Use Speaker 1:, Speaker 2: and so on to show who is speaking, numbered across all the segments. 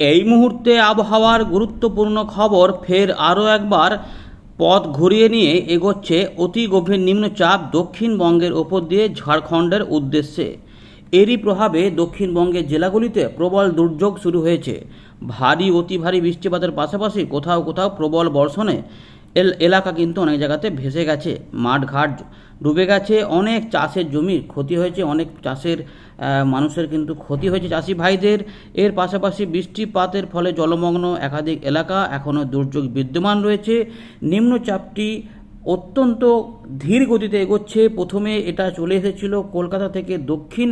Speaker 1: এই মুহূর্তে আবহাওয়ার গুরুত্বপূর্ণ খবর ফের আরও একবার পথ ঘুরিয়ে নিয়ে এগোচ্ছে অতি গভীর নিম্নচাপ দক্ষিণবঙ্গের ওপর দিয়ে ঝাড়খণ্ডের উদ্দেশ্যে। এরই প্রভাবে দক্ষিণবঙ্গের জেলাগুলিতে প্রবল দুর্যোগ শুরু হয়েছে। ভারী, অতি ভারী বৃষ্টিপাতের পাশাপাশি কোথাও কোথাও প্রবল বর্ষণে এল, এলাকা কিন্তু অনেক জায়গাতে ভেসে গেছে। মাঠঘাট ডুবে গেছে, অনেক চাষের জমির ক্ষতি হয়েছে, অনেক চাষের মানুষের কিন্তু ক্ষতি হয়েছে, চাষি ভাইদের। এর পাশাপাশি বৃষ্টিপাতের ফলে জলমগ্ন একাধিক এলাকা এখনও দুর্যোগ বিদ্যমান রয়েছে। নিম্নচাপটি অত্যন্ত ধীর গতিতে এগোচ্ছে। প্রথমে এটা চলে এসেছিল কলকাতা থেকে দক্ষিণ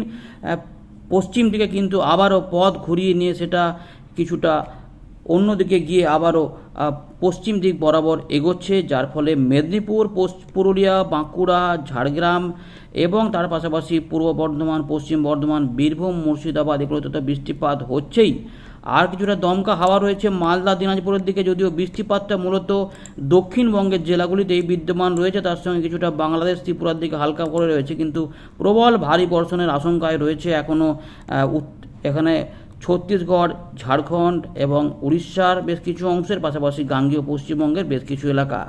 Speaker 1: পশ্চিম দিকে কিন্তু আবারও পথ ঘুরিয়ে নিয়ে সেটা কিছুটা অন্যদিকে গিয়ে আবারও পশ্চিম দিক বরাবর এগোচ্ছে, যার ফলে মেদিনীপুর পুরুলিয়া, বাঁকুড়া, ঝাড়গ্রাম এবং তার পাশাপাশি পূর্ব বর্ধমান, পশ্চিম বর্ধমান, বীরভূম, মুর্শিদাবাদ এগুলোতে তো বৃষ্টিপাত হচ্ছেই। আর কিছুটা দমকা হাওয়া রয়েছে মালদা, দিনাজপুরের দিকে, যদিও বৃষ্টিপাতটা মূলত দক্ষিণবঙ্গের জেলাগুলিতেই বিদ্যমান রয়েছে, তার সঙ্গে কিছুটা বাংলাদেশ, ত্রিপুরার দিকে হালকা করে রয়েছে, কিন্তু প্রবল ভারী বর্ষণের আশঙ্কায় রয়েছে এখনও এখানে ছত্তিশগড়, ঝাড়খণ্ড এবং উড়িষ্যার বেশ কিছু অংশের পাশাপাশি গাঙ্গীয় পশ্চিমবঙ্গের বেশ কিছু এলাকা।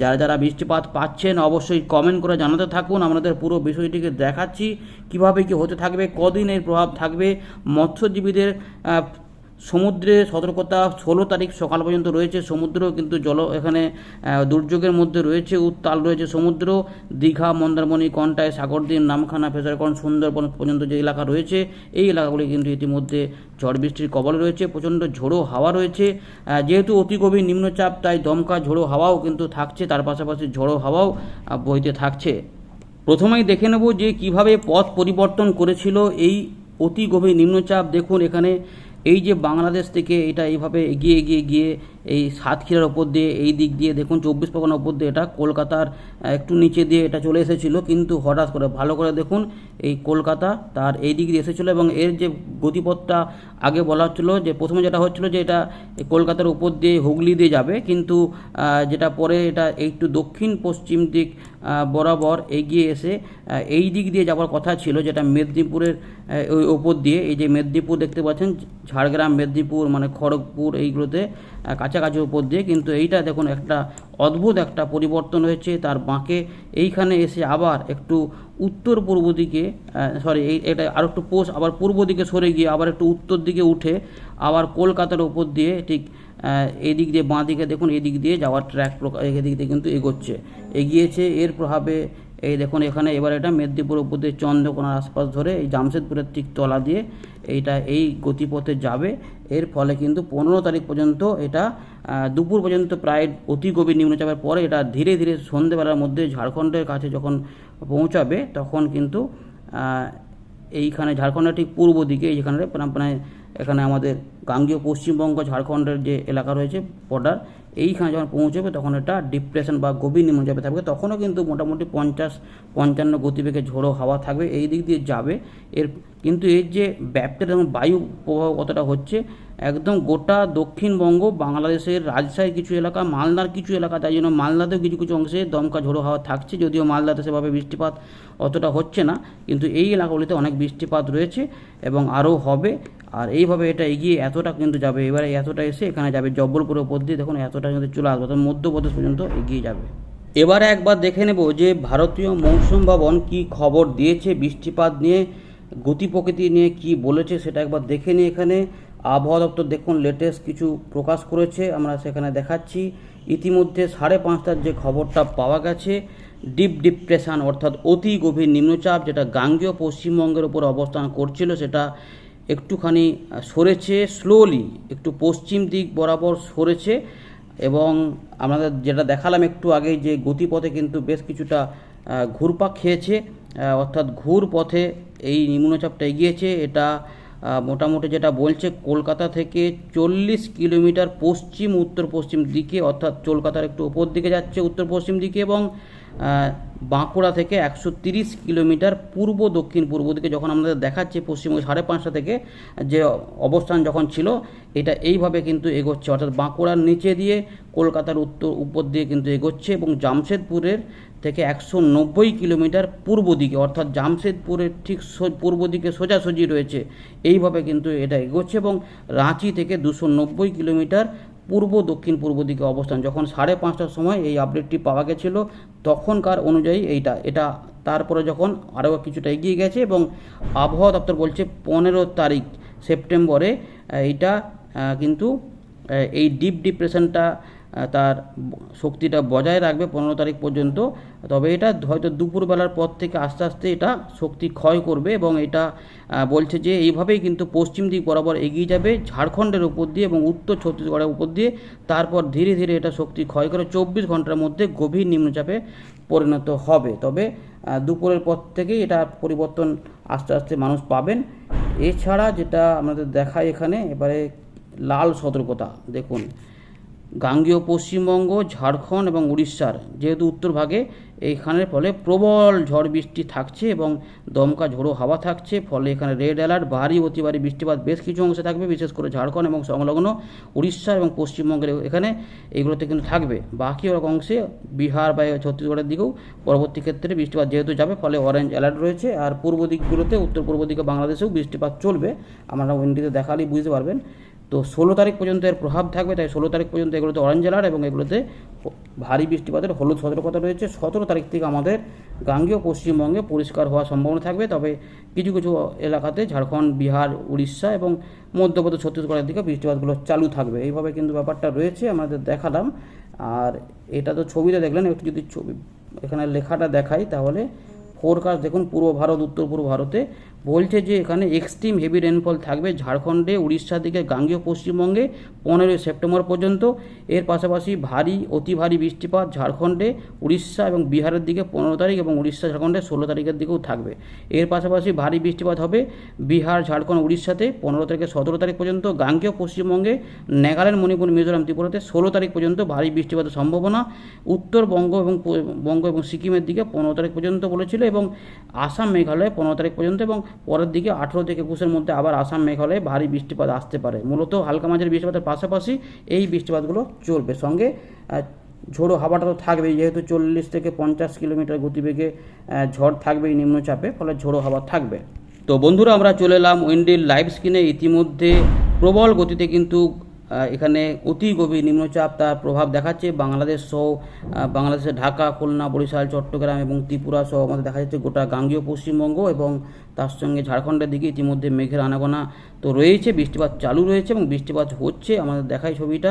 Speaker 1: যারা যারা বৃষ্টিপাত পাচ্ছেন অবশ্যই কমেন্ট করে জানাতে থাকুন। আমাদের পুরো বিষয়টিকে দেখাচ্ছি। কীভাবে কি হতে থাকবে কদিন এর প্রভাব থাকবে, মৎস্যজীবীদের সমুদ্রে সতর্কতা ষোলো তারিখ সকাল পর্যন্ত রয়েছে সমুদ্র, কিন্তু জল এখানে দুর্যোগের মধ্যে রয়েছে, উত্তাল রয়েছে সমুদ্র। দীঘা, মন্দারমণি কন্টায় সাগরদ্বীপ, নামখানা, ফেজারগঞ্জ, সুন্দরবন পর্যন্ত যে এলাকা রয়েছে, এই এলাকাগুলি কিন্তু ইতিমধ্যে ঝড় বৃষ্টির কবলে রয়েছে, প্রচণ্ড ঝোড়ো হাওয়া রয়েছে। যেহেতু অতি গভীর নিম্নচাপ, তাই দমকা ঝোড়ো হাওয়াও কিন্তু থাকছে, তার পাশাপাশি ঝোড়ো হাওয়াও বইতে থাকছে। প্রথমেই দেখে নেব যে কীভাবে পথ পরিবর্তন করেছিল এই অতি গভীর নিম্নচাপ। দেখুন এখানে এই যে বাংলাদেশ থেকে এটা এইভাবে এগিয়ে এগিয়ে গিয়ে এই সাতক্ষীরার ওপর দিয়ে, এই দিক দিয়ে দেখুন চব্বিশ পরগনার ওপর দিয়ে এটা কলকাতার একটু নিচে দিয়ে এটা চলে এসেছিল। কিন্তু হঠাৎ করে, ভালো করে দেখুন এই কলকাতা তার এই দিক দিয়ে এসেছিল এবং এর যে গতিপথটা আগে বলা হচ্ছিল যে, প্রথমে যেটা হচ্ছিল যে এটা কলকাতার উপর দিয়ে হুগলি দিয়ে যাবে। কিন্তু যেটা পরে এটা একটু দক্ষিণ পশ্চিম দিক বরাবর এগিয়ে এসে এই দিক দিয়ে যাওয়ার কথা ছিল যেটা মেদিনীপুরের ওই ওপর দিয়ে। এই যে মেদিনীপুর দেখতে পাচ্ছেন, ঝাড়গ্রাম, মেদিনীপুর মানে খড়গপুর এইগুলোতে কাছাকাছি ওপর দিয়ে। কিন্তু এইটা দেখুন একটা অদ্ভুত একটা পরিবর্তন হয়েছে। তার বাঁকে এইখানে এসে আবার একটু উত্তর পূর্ব দিকে সরি এই এটা আর একটু পোষ, আবার পূর্ব দিকে সরে গিয়ে আবার একটু উত্তর দিকে উঠে আবার কলকাতার ওপর দিয়ে ঠিক আহ, এই দিক দিয়ে বাঁ দিকে দেখুন এদিক দিয়ে যাওয়ার ট্র্যাক এদিক দিয়ে কিন্তু এগোচ্ছে। এগিয়েছে এর প্রভাবে এই দেখুন এখানে এবার এটা মেদিনীপুর উপর চন্দ্রকোনার আশপাশ ধরে এই জামশেদপুরের ঠিক তলা দিয়ে এইটা এই গতিপথে যাবে। এর ফলে কিন্তু পনেরো তারিখ পর্যন্ত এটা দুপুর পর্যন্ত প্রায় অতি গভীর নিম্নচাপের পরে এটা ধীরে ধীরে সন্ধেবেলার মধ্যে ঝাড়খণ্ডের কাছে যখন পৌঁছাবে তখন কিন্তু এইখানে ঝাড়খণ্ডের ঠিক পূর্ব দিকে এইখানে প্রায় এখানে আমাদের গাঙ্গীয় পশ্চিমবঙ্গ, ঝাড়খণ্ডের যে এলাকা রয়েছে বর্ডার এইখানে যখন পৌঁছবে তখন এটা ডিপ্রেশন বা গভীর নিম্নচাপে থাকবে। তখনও কিন্তু মোটামুটি পঞ্চাশ, পঞ্চান্ন গতিবেগে ঝোড়ো হাওয়া থাকবে। এই দিক দিয়ে যাবে। এর কিন্তু এর যে ব্যাপ্তিটা যেমন বায়ু প্রবাহ কতটা হচ্ছে, একদম গোটা দক্ষিণবঙ্গ, বাংলাদেশের রাজশাহীর কিছু এলাকা, মালদার কিছু এলাকা, তাই জন্য মালদাতেও কিছু কিছু অংশে দমকা ঝোড়ো হাওয়া থাকছে, যদিও মালদাতে সেভাবে বৃষ্টিপাত অতটা হচ্ছে না, কিন্তু এই এলাকাগুলিতে অনেক বৃষ্টিপাত রয়েছে এবং আরও হবে, আর এইভাবে এটা এগিয়ে এতটা কিন্তু যাবে, এবারে এতটা এসে এখানে যাবে জব্বলপুরের উপর দিয়ে দেখুন এতটা কিন্তু চলে আসবে, অর্থাৎ মধ্যপ্রদেশ পর্যন্ত এগিয়ে যাবে। এবারে একবার দেখে নেব যে ভারতীয় মৌসুম ভবন কি খবর দিয়েছে বৃষ্টিপাত নিয়ে গতি প্রকৃতি নিয়ে কি বলেছে সেটা একবার দেখে নিই এখানে। আবহাওয়া দপ্তর দেখুন লেটেস্ট কিছু প্রকাশ করেছে, আমরা সেখানে দেখাচ্ছি। ইতিমধ্যে সাড়ে পাঁচটার যে খবরটা পাওয়া গেছে ডিপ ডিপ্রেশন অর্থাৎ অতি গভীর নিম্নচাপ যেটা গাঙ্গেয় পশ্চিমবঙ্গের উপর অবস্থান করছিল সেটা একটুখানি সরেছে স্লোলি একটু পশ্চিম দিক বরাবর সরেছে এবং আমাদের যেটা দেখালাম একটু আগে যে গতিপথে কিন্তু বেশ কিছুটা ঘুরপাক খেয়েছে। অর্থাৎ ঘুর পথে এই নিম্নচাপটা এগিয়েছে। এটা মোটামুটি যেটা বলছে, কলকাতা থেকে চল্লিশ কিলোমিটার পশ্চিম উত্তর পশ্চিম দিকে, অর্থাৎ কলকাতার একটু ওপর দিকে যাচ্ছে উত্তর পশ্চিম দিকে এবং বাঁকুড়া থেকে একশো তিরিশ কিলোমিটার পূর্ব দক্ষিণ পূর্ব দিকে যখন আমাদের দেখাচ্ছে পশ্চিমবঙ্গে সাড়ে পাঁচটা থেকে যে অবস্থান যখন ছিল, এটা এইভাবে কিন্তু এগোচ্ছে। অর্থাৎ বাঁকুড়ার নিচে দিয়ে কলকাতার উত্তর উপর দিয়ে কিন্তু এগোচ্ছে এবং জামশেদপুরের থেকে একশো নব্বই কিলোমিটার পূর্ব দিকে, অর্থাৎ জামশেদপুরের ঠিক পূর্ব দিকে সোজাসুজি রয়েছে। এইভাবে কিন্তু এটা এগোচ্ছে এবং রাঁচি থেকে দুশো নব্বই কিলোমিটার পূর্ব, দক্ষিণ পূর্ব দিকে অবস্থান। যখন সাড়ে পাঁচটার সময় এই আপডেটটি পাওয়া গেছিল, তখনকার অনুযায়ী এইটা, এটা তারপরে যখন আরও কিছুটা এগিয়ে গেছে এবং আবহাওয়া দপ্তর বলছে পনেরো তারিখ সেপ্টেম্বরে, এইটা কিন্তু এই ডিপ ডিপ্রেশনটা তার শক্তিটা বজায় রাখবে পনেরো তারিখ পর্যন্ত। তবে এটা হয়তো দুপুরবেলার পর থেকে আস্তে আস্তে এটা শক্তি ক্ষয় করবে এবং এটা বলছে যে এইভাবেই কিন্তু পশ্চিম দিক বরাবর এগিয়ে যাবে ঝাড়খণ্ডের উপর দিয়ে এবং উত্তর ছত্তিশগড়ের উপর দিয়ে। তারপর ধীরে ধীরে এটা শক্তি ক্ষয় করে চব্বিশ ঘণ্টার মধ্যে গভীর নিম্নচাপে পরিণত হবে। তবে দুপুরের পর থেকেই এটা পরিবর্তন আস্তে আস্তে মানুষ পাবেন। এছাড়া যেটা আমাদের দেখায় এখানে, এবারে লাল সতর্কতা, দেখুন। গাঙ্গেয় পশ্চিমবঙ্গ, ঝাড়খণ্ড এবং উড়িষ্যার। যেহেতু উত্তর ভাগে এইখানের ফলে প্রবল ঝড় বৃষ্টি থাকছে এবং দমকা ঝোড়ো হাওয়া থাকছে, ফলে এখানে রেড অ্যালার্ট, ভারী অতি ভারী বৃষ্টিপাত বেশ কিছু অংশে থাকবে, বিশেষ করে ঝাড়খণ্ড এবং সংলগ্ন উড়িষ্যা এবং পশ্চিমবঙ্গের এখানে এগুলোতে কিন্তু থাকবে। বাকি অংশে বিহার বা ছত্তিশগড়ের দিকেও পরবর্তী ক্ষেত্রে বৃষ্টিপাত যেহেতু যাবে, ফলে অরেঞ্জ অ্যালার্ট রয়েছে। আর পূর্ব দিকগুলোতে উত্তর পূর্ব দিকে বাংলাদেশেও বৃষ্টিপাত চলবে। আপনারা উইন্ডিতে দেখালেই বুঝতে পারবেন। তো ষোলো তারিখ পর্যন্ত এর প্রভাব থাকবে, তাই ষোলো তারিখ পর্যন্ত এগুলোতে অরেঞ্জ অ্যালার্ট এবং এগুলোতে ভারী বৃষ্টিপাতের হলুদ সতর্কতা রয়েছে। সতেরো তারিখ থেকে আমাদের গাঙ্গেয় পশ্চিমবঙ্গে পরিষ্কার হওয়ার সম্ভাবনা থাকবে, তবে কিছু কিছু এলাকাতে ঝাড়খণ্ড, বিহার, উড়িষ্যা এবং মধ্যপ্রদেশ, ছত্তিশগড়ের দিকে বৃষ্টিপাতগুলো চালু থাকবে। এইভাবে কিন্তু ব্যাপারটা রয়েছে, আমাদের দেখালাম। আর এটা তো ছবিতে দেখলেন, একটু যদি ছবি এখানে লেখাটা দেখাই, তাহলে ফোরকাস্ট দেখুন, পূর্ব ভারত, উত্তর পূর্ব ভারতে বলছে যে এখানে এক্সট্রিম হেভি রেনফল থাকবে ঝাড়খণ্ডে, উড়িষ্যার দিকে, গাঙ্গেয় পশ্চিমবঙ্গে পনেরোই সেপ্টেম্বর পর্যন্ত। এর পাশাপাশি ভারী, অতি ভারী বৃষ্টিপাত ঝাড়খণ্ডে, উড়িষ্যা এবং বিহারের দিকে পনেরো তারিখ এবং উড়িষ্যা, ঝাড়খণ্ডে ষোলো তারিখের দিকেও থাকবে। এর পাশাপাশি ভারী বৃষ্টিপাত হবে বিহার, ঝাড়খণ্ড, উড়িষ্যাতে পনেরো থেকে সতেরো তারিখ পর্যন্ত, গাঙ্গেয় পশ্চিমবঙ্গে, নাগাল্যান্ড, মণিপুর, মিজোরাম, ত্রিপুরাতে ষোলো তারিখ পর্যন্ত ভারী বৃষ্টিপাতের সম্ভাবনা। উত্তরবঙ্গ এবং বঙ্গ এবং সিকিমের দিকে পনেরো তারিখ পর্যন্ত বলেছিল এবং আসাম, মেঘালয়ে পনেরো তারিখ পর্যন্ত এবং পরের দিকে আঠেরো থেকে একুশের মধ্যে আবার আসাম মেঘালয়ে ভারী বৃষ্টিপাত আসতে পারে। মূলত হালকা মাঝারি বৃষ্টিপাতের পাশাপাশি এই বৃষ্টিপাতগুলো চলবে। সঙ্গে ঝোড়ো হাওয়াটা তো থাকবেই। যেহেতু চল্লিশ থেকে পঞ্চাশ কিলোমিটার গতিবেগে ঝড় থাকবেই নিম্নচাপে, ফলে ঝোড়ো হাওয়া থাকবে। তো বন্ধুরা, আমরা চলে এলাম উইন্ডিল লাইভ স্ক্রিনে। ইতিমধ্যে প্রবল গতিতে কিন্তু এখানে অতি গভীর নিম্নচাপ তার প্রভাব দেখাচ্ছে। বাংলাদেশ সহ বাংলাদেশের ঢাকা, খুলনা, বরিশাল, চট্টগ্রাম এবং ত্রিপুরা সহ আমাদের দেখা যাচ্ছে গোটা গাঙ্গীয় পশ্চিমবঙ্গ এবং তার সঙ্গে ঝাড়খণ্ডের দিকে ইতিমধ্যে মেঘের আনাগোনা তো রয়েছে। বৃষ্টিপাত চালু রয়েছে এবং বৃষ্টিপাত হচ্ছে। আমাদের দেখাই ছবিটা,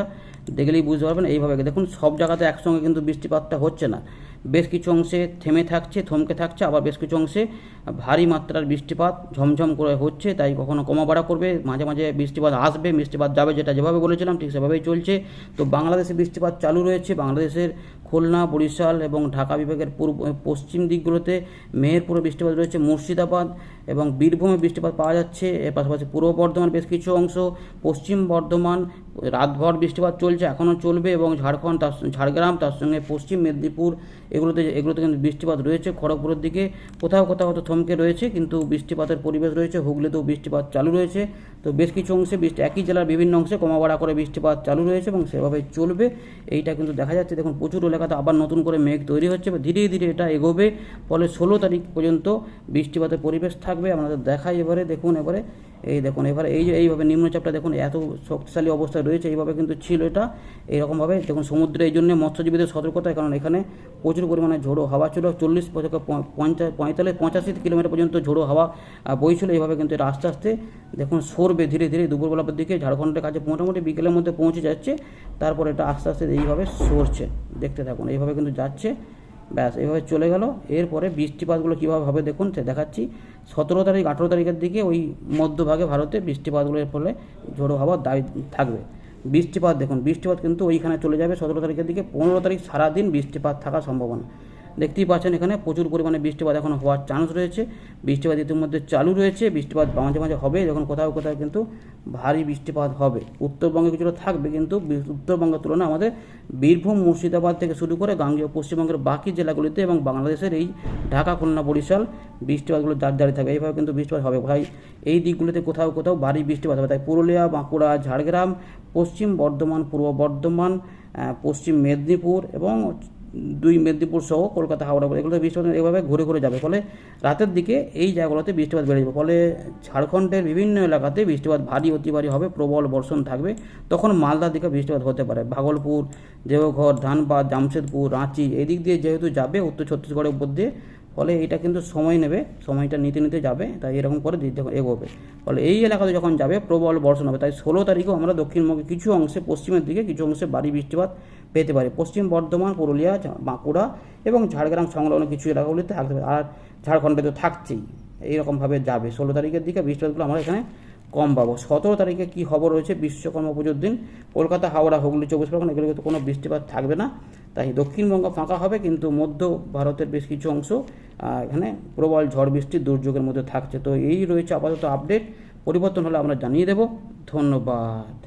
Speaker 1: দেখলেই বুঝতে পারবেন। এইভাবে দেখুন, সব জায়গাতে একসঙ্গে কিন্তু বৃষ্টিপাতটা হচ্ছে না। বেশ কিছু অংশে থেমে থাকছে, থমকে থাকছে, আবার বেশ কিছু অংশে ভারী মাত্রার বৃষ্টিপাত ঝমঝম করে হচ্ছে, তাই কখনো কমা বাড়া করবে, মাঝে মাঝে বৃষ্টিপাত আসবে, বৃষ্টিপাত যাবে যেটা যেভাবে বলেছিলাম, ঠিক সেভাবেই চলছে। তো বাংলাদেশে বৃষ্টিপাত চালু রয়েছে, বাংলাদেশের খুলনা, বরিশাল এবং ঢাকা বিভাগের পূর্ব, পশ্চিম দিকগুলোতে মেহেরপুরে বৃষ্টিপাত রয়েছে, মুর্শিদাবাদ এবং বীরভূমে বৃষ্টিপাত পাওয়া যাচ্ছে। এর পাশাপাশি পূর্ব বর্ধমান বেশ কিছু অংশ, পশ্চিম বর্ধমান, রাতভর বৃষ্টিপাত চলছে, এখনও চলবে এবং ঝাড়খণ্ড, তার ঝাড়গ্রাম, তার সঙ্গে পশ্চিম মেদিনীপুর এগুলোতে এগুলোতে কিন্তু বৃষ্টিপাত রয়েছে। খড়গপুরের দিকে কোথাও কোথাও হয়তো থমকে রয়েছে, কিন্তু বৃষ্টিপাতের পরিবেশ রয়েছে। হুগলিতেও বৃষ্টিপাত চালু রয়েছে। তো বেশ কিছু অংশে বৃষ্টি, একই জেলার বিভিন্ন অংশে কমা বাড়া করে বৃষ্টিপাত চালু রয়েছে এবং সেভাবে চলবে। এইটা কিন্তু দেখা যাচ্ছে। দেখুন, প্রচুর এলাকাতে আবার নতুন করে মেঘ তৈরি হচ্ছে। ধীরে ধীরে এটা এগোবে। ফলে ষোলো তারিখ পর্যন্ত বৃষ্টিপাতের পরিবেশ থাকবে। আপনাদের দেখাই এবারে, দেখুন এবারে। এই দেখুন, এবারে এই যে এইভাবে নিম্নচাপটা দেখুন, এত শক্তিশালী অবস্থায় রয়েছে, এইভাবে কিন্তু ছিল এটা। এইরকমভাবে দেখুন, সমুদ্রে এই জন্য মৎস্যজীবীদের সতর্কতা, কারণ এখানে প্রচুর পরিমাণে ঝোড়ো হাওয়া ছিল। চল্লিশ থেকে পঞ্চাশ পঁয়তাল্লিশ, পঁচাশি কিলোমিটার পর্যন্ত ঝোড়ো হাওয়া বইছিল। এইভাবে কিন্তু এটা আস্তে আস্তে দেখুন সরবে ধীরে ধীরে দুপুরবেলার দিকে। ঝাড়খণ্ডের কাছে মোটামুটি বিকেলের মধ্যে পৌঁছে যাচ্ছে। তারপর এটা আস্তে আস্তে এইভাবে সরছে। দেখতে থাকুন, এইভাবে কিন্তু যাচ্ছে। ব্যাস, এভাবে চলে গেল। এরপরে বৃষ্টিপাতগুলো কীভাবে হবে দেখুন, সে দেখাচ্ছি। সতেরো তারিখ, আঠেরো তারিখের দিকে ওই মধ্যভাগে ভারতে বৃষ্টিপাতগুলোর ফলে ঝোড়ো হওয়ার দায়, থাকবে। বৃষ্টিপাত দেখুন, বৃষ্টিপাত কিন্তু ওইখানে চলে যাবে সতেরো তারিখের দিকে। পনেরো তারিখ সারাদিন বৃষ্টিপাত থাকার সম্ভাবনা। দেখতেই পাচ্ছেন এখানে প্রচুর পরিমাণে বৃষ্টিপাত এখন হওয়ার চান্স রয়েছে। বৃষ্টিপাত ইতিমধ্যে চালু রয়েছে। বৃষ্টিপাত মাঝে মাঝে হবে, যখন কোথাও কোথাও কিন্তু ভারী বৃষ্টিপাত হবে। উত্তরবঙ্গে কিছুটা থাকবে কিন্তু উত্তরবঙ্গের তুলনায় আমাদের বীরভূম, মুর্শিদাবাদ থেকে শুরু করে গাঙ্গেয় পশ্চিমবঙ্গের বাকি জেলাগুলিতে এবং বাংলাদেশের এই ঢাকা, খুলনা, বরিশাল বৃষ্টিপাতগুলো যার দাঁড়িয়ে থাকবে। এইভাবে কিন্তু বৃষ্টিপাত হবে। ভাই, এই দিকগুলোতে কোথাও কোথাও ভারী বৃষ্টিপাত হবে। তাই পুরুলিয়া, বাঁকুড়া, ঝাড়গ্রাম, পশ্চিম বর্ধমান, পূর্ব বর্ধমান পশ্চিম মেদিনীপুর এবং দুই মেদিনীপুর সহ কলকাতা, হাওড়া এগুলোতে বৃষ্টিপাত এভাবে ঘুরে ঘুরে যাবে। ফলে রাতের দিকে এই জায়গাগুলোতে বৃষ্টিপাত বেড়ে যাবে। ফলে ঝাড়খণ্ডের বিভিন্ন এলাকাতে বৃষ্টিপাত ভারী অতি ভারী হবে, প্রবল বর্ষণ থাকবে। তখন মালদার দিকে বৃষ্টিপাত হতে পারে। ভাগলপুর, দেওঘর, ধানবাদ, জামশেদপুর, রাঁচি, এদিক দিয়ে যেহেতু যাবে, উত্তর ছত্তিশগড়ের উপর দিয়ে ফলে এইটা কিন্তু সময় নেবে, সময়টা নিতে নিতে যাবে, তাই এরকম করে দিতে এগোবে। ফলে এই এলাকাতে যখন যাবে, প্রবল বর্ষণ হবে, তাই ষোলো তারিখেও আমরা দক্ষিণবঙ্গে কিছু অংশে, পশ্চিমের দিকে কিছু অংশে বাড়ি বৃষ্টিপাত পেতে পারি। পশ্চিম বর্ধমান, পুরুলিয়া বাঁকুড়া এবং ঝাড়গ্রাম সংলগ্ন কিছু এলাকাগুলিতে থাকতে পারে। আর ঝাড়খণ্ডে তো থাকছেই, এইরকমভাবে যাবে। ষোলো তারিখের দিকে বৃষ্টিপাতগুলো আমরা এখানে কম পাবো। সতেরো তারিখে কী খবর রয়েছে? বিশ্বকর্মা পুজোর দিন। কলকাতা, হাওড়া, হুগলি, চব্বিশ পরগনা, এগুলোতে কোনো বৃষ্টিপাত থাকবে না। তাই দক্ষিণবঙ্গ ফাঁকা হবে, কিন্তু মধ্য ভারতের বেশ কিছু অংশ এখানে প্রবল ঝড় বৃষ্টির দুর্যোগের মধ্যে থাকছে। তো এই রয়েছে আপাতত আপডেট পরিবর্তন হলে আমরা জানিয়ে দেব। ধন্যবাদ।